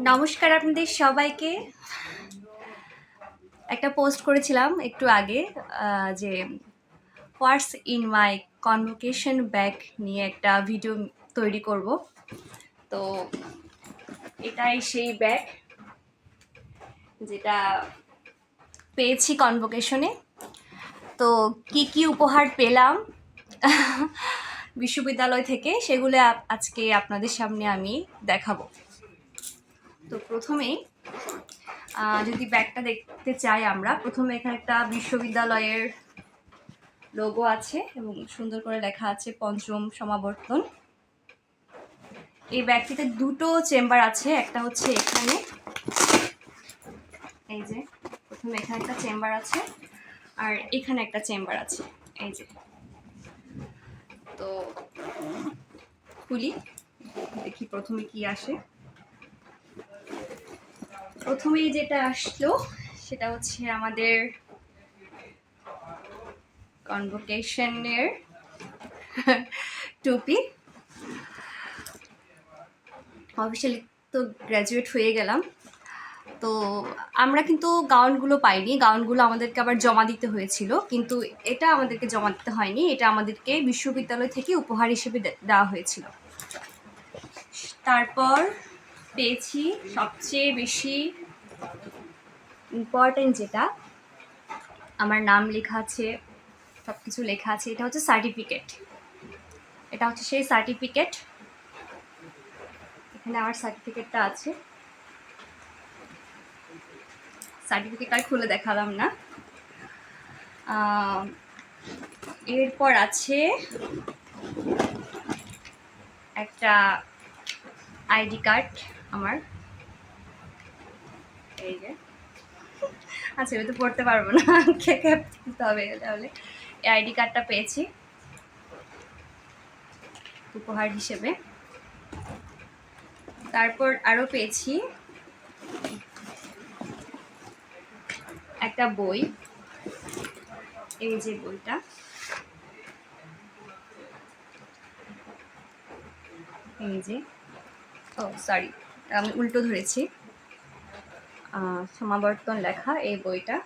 নমস্কার আপনাদের সবাইকে। একটা পোস্ট করেছিলাম একটু আগে যে what's in my convocation bag নিয়ে একটা ভিডিও তৈরি করব। তো এটাই সেই ব্যাগ যেটা পেয়েছি কনভোকেশনে তো কি কি উপহার পেলাম বিশ্ববিদ্যালয় থেকে সেগুলো আজকে আপনাদের সামনে আমি দেখাবো। তো প্রথমেই যদি ব্যাগটা দেখতে চাই আমরা, প্রথমে এখানে একটা বিশ্ববিদ্যালয়ের লোগো আছে এবং সুন্দর করে লেখা আছে পঞ্চম সমাবর্তন। এই ব্যাগটিতে দুটো চেম্বার আছে, একটা হচ্ছে এখানে, এই যে, প্রথমে এখানে একটা চেম্বার আছে, আর এখানে একটা চেম্বার আছে, এই যে। তো খুলি, দেখি প্রথমে কি আসে। প্রথমেই যেটা আসলো, সেটা হচ্ছে আমাদের কনভোকেশনের টুপি। অফিসিয়ালি তো গ্র্যাজুয়েট হয়ে গেলাম। তো আমরা কিন্তু গাউনগুলো পাইনি। গাউনগুলো আমাদেরকে আবার জমা দিতে হয়েছিল। কিন্তু এটা আমাদেরকে জমা দিতে হয়নি। এটা আমাদেরকে বিশ্ববিদ্যালয় থেকে উপহার হিসেবে দেওয়া হয়েছিল। তারপর পেয়েছি সবচেয়ে বেশি ইম্পর্টেন্ট যেটা, আমার নাম লেখা আছে সব কিছু লেখা আছে, এটা হচ্ছে সার্টিফিকেট এটা হচ্ছে সেই সার্টিফিকেট এখানে আমার সার্টিফিকেটটা আছে। সার্টিফিকেট আর খুলে দেখালাম না। এরপর আছে একটা আইডি কার্ড আমার। আচ্ছা আমি তো পড়তে পারব না। কে কে দিতে হবে তাহলে? এই আইডি কার্ডটা পেয়েছি। উপহার হিসেবে। তারপর আরও পেয়েছি একটা বই। এই যে বইটা। এই যে। ও সরি আমি উল্টো ধরেছি। সমাবর্তন লেখা এই বইটা।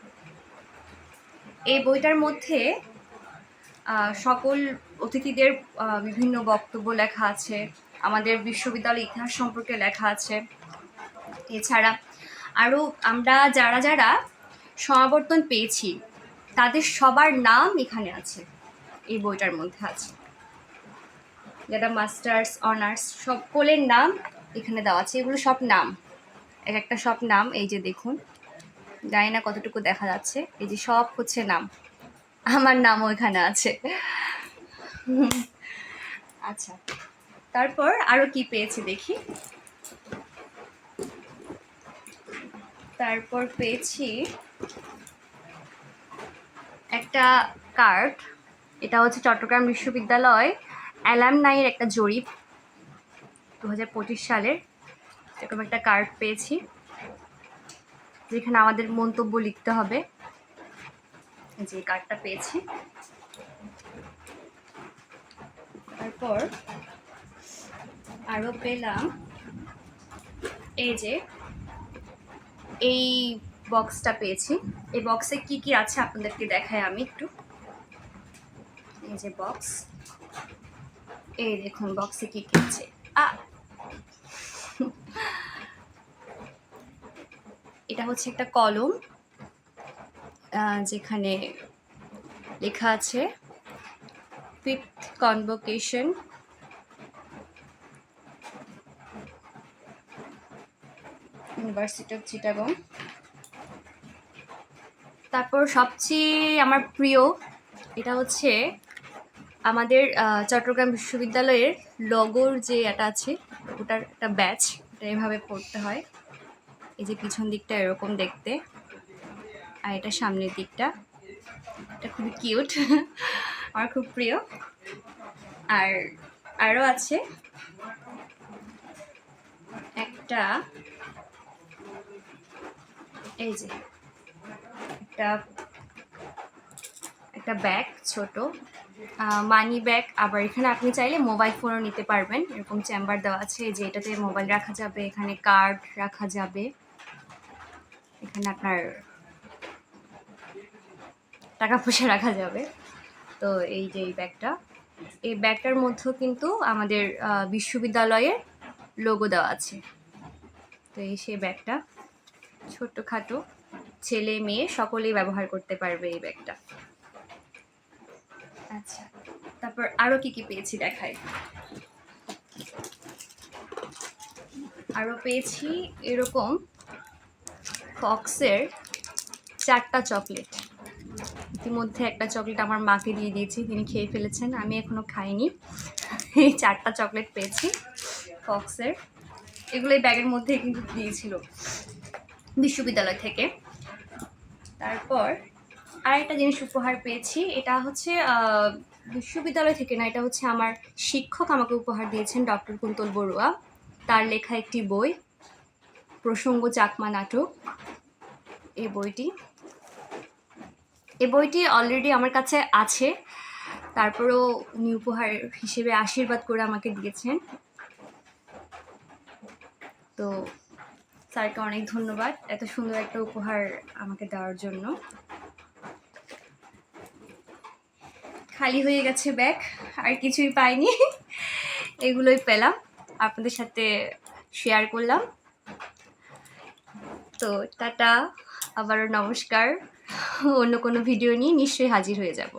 এই বইটার মধ্যে সকল অতিথিদের বিভিন্ন বক্তব্য লেখা আছে। আমাদের বিশ্ববিদ্যালয় ইতিহাস সম্পর্কে লেখা আছে। এছাড়া আরও আমরা যারা যারা সমাবর্তন পেয়েছি, তাদের সবার নাম এখানে আছে। এই বইটার মধ্যে আছে। যারা মাস্টার্স, অনার্স, সকলের নাম এখানে দেওয়া আছে। এগুলো সব নাম। এক একটা সব নাম, এই যে দেখুন। জানি না কতটুকু দেখা যাচ্ছে। এই যে সব হচ্ছে নাম। আমার নামও এখানে আছে। আচ্ছা। তারপর আরও কি পেয়েছি দেখি? তারপর পেয়েছি একটা কার্ড। এটা হচ্ছে চট্টগ্রাম বিশ্ববিদ্যালয় অ্যালামনাইয়ের একটা জরিপ দু হাজার পঁচিশ সালের। এরকম একটা কার্ড পেয়েছি, যেখানে আমাদের মন্তব্য লিখতে হবে। যে কার্ডটা পেয়েছি। তারপর আরও পেলাম এই যে এই বক্সটা পেয়েছি। এই বক্সে কি কি আছে আপনাদেরকে দেখাই আমি একটু। এই যে বক্স এই দেখুন বক্সে কি কি আছে। আ এটা হচ্ছে একটা কলম যেখানে লেখা আছে fifth convocation university of Chittagong তারপর সবচেয়ে আমার প্রিয়, এটা হচ্ছে আমাদের চট্টগ্রাম বিশ্ববিদ্যালয়ের লগোর যে এটা আছে, ওটার একটা ব্যাচ। এটা এভাবে পড়তে হয়। এই যে পিছন দিকটা এরকম দেখতে। আর এটা সামনের দিকটা। এটা খুবই কিউট। আমার খুব প্রিয়। আর আরও আছে। একটা এই যে একটা একটা ব্যাগ ছোট। মানি ব্যাগ আবার এখানে আপনি চাইলে মোবাইল ফোনও নিতে পারবেন। এরকম চেম্বার দেওয়া আছে যে এটাতে মোবাইল রাখা যাবে, এখানে কার্ড রাখা যাবে। এখানে আপনার টাকা পয়সা রাখা যাবে। তো এই যে এই ব্যাগটা এই ব্যাগটার মধ্যেও কিন্তু আমাদের বিশ্ববিদ্যালয়ের লোগো দেওয়া আছে। তো এই সেই ব্যাগটা ছোট্টখাটো ছেলে মেয়ে সকলেই ব্যবহার করতে পারবে এই ব্যাগটা আচ্ছা তারপর আরও কি কি পেয়েছি দেখাই? আরও পেয়েছি এরকম ফক্সের চারটা চকলেট। ইতিমধ্যে একটা চকলেট আমার মাকে দিয়ে দিয়েছি, তিনি খেয়ে ফেলেছেন, আমি এখনও খাইনি। এই চারটা চকলেট পেয়েছি ফক্সের। এগুলো এই ব্যাগের মধ্যে কিন্তু দিয়েছিল বিশ্ববিদ্যালয় থেকে। তারপর আরেকটা জিনিস উপহার পেয়েছি, এটা হচ্ছে বিশ্ববিদ্যালয় থেকে না, এটা হচ্ছে আমার শিক্ষক আমাকে উপহার দিয়েছেন ডক্টর কুন্তল বড়ুয়া। তার লেখা একটি বই, প্রসঙ্গ চাকমা নাটক এই বইটি। এই বইটি অলরেডি আমার কাছে আছে, তারপরেও উনি উপহার হিসেবে আশীর্বাদ করে আমাকে দিয়েছেন। তো, স্যারকে অনেক ধন্যবাদ এত সুন্দর একটা উপহার আমাকে দেওয়ার জন্য। খালি হয়ে গেছে ব্যাগ, আর কিছুই পাইনি। এগুলোই পেলাম, আপনাদের সাথে শেয়ার করলাম। তো টাটা, আবারও নমস্কার। অন্য কোনো ভিডিও নিয়ে নিশ্চয়ই হাজির হয়ে যাব।